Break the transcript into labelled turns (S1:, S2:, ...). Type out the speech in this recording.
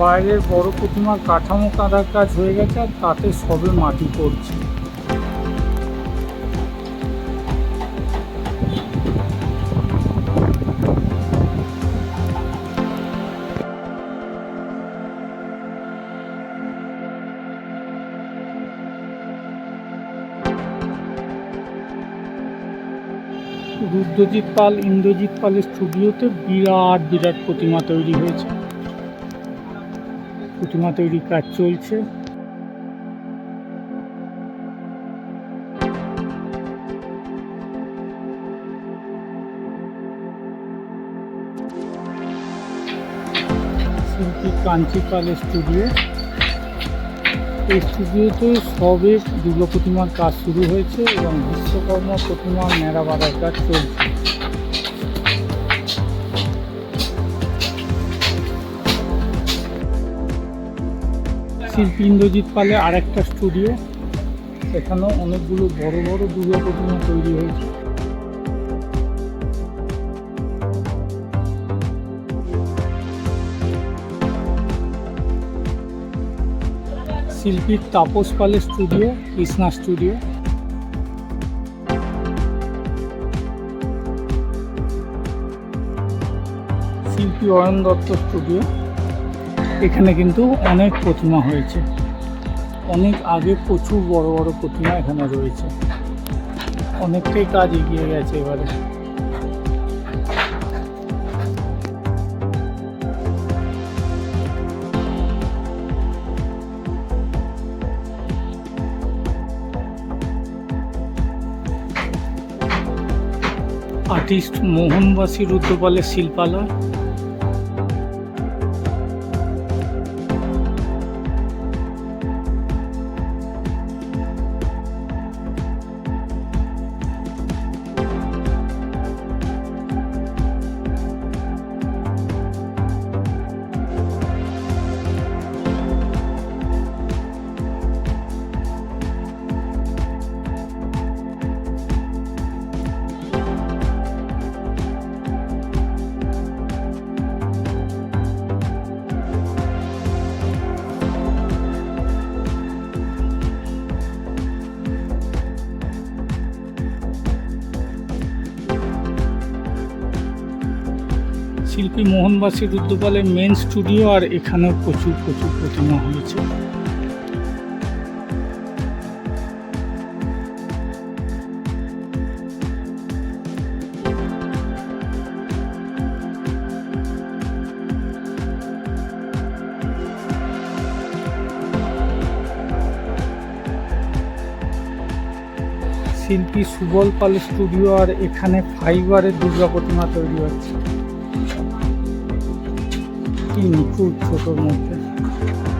S1: বাইরের বড় প্রতিমার কাঠামো কাঁদার কাজ হয়ে গেছে আর তাতে সবে মাটি পড়ছে। রুদ্রজিৎ পাল ইন্দ্রজিৎ পালের স্টুডিওতে বিরাট বিরাট প্রতিমা তৈরি হয়েছে। প্রতিমা তৈরির কাজ চলছে। কাঞ্চি পালের স্টুডিও। এই স্টুডিওতে সবে দুর্গা প্রতিমার কাজ শুরু হয়েছে এবং বিশ্বকর্মা প্রতিমার বাঁধার কাজ চলছে। শিল্পী ইন্দ্রজিৎ পালে আর একটা স্টুডিও। সেখানেও অনেকগুলো বড় বড় দুর্গা প্রতিমা তৈরি হয়েছে। শিল্পীর তাপস পালের স্টুডিও, কৃষ্ণা স্টুডিও। শিল্পী অয়ন দত্ত স্টুডিও। এখানে কিন্তু অনেক প্রতিমা হয়েছে। অনেক আগে প্রচুর বড় বড় প্রতিমা এখানে রয়েছে। অনেকটাই কাজ এগিয়ে গেছে এবারে। আর্টিস্ট মোহনবাসী রুদ্রপালের শিল্পালয়। শিল্পী মোহনবাসী রুদ্রপালের মেন স্টুডিও আর এখানেও প্রচুর প্রচুর প্রতিমা হয়েছে। শিল্পী সুবল পাল স্টুডিও আর এখানে ফাইবারের দুর্গা প্রতিমা তৈরি হচ্ছে। 筋肉を整って。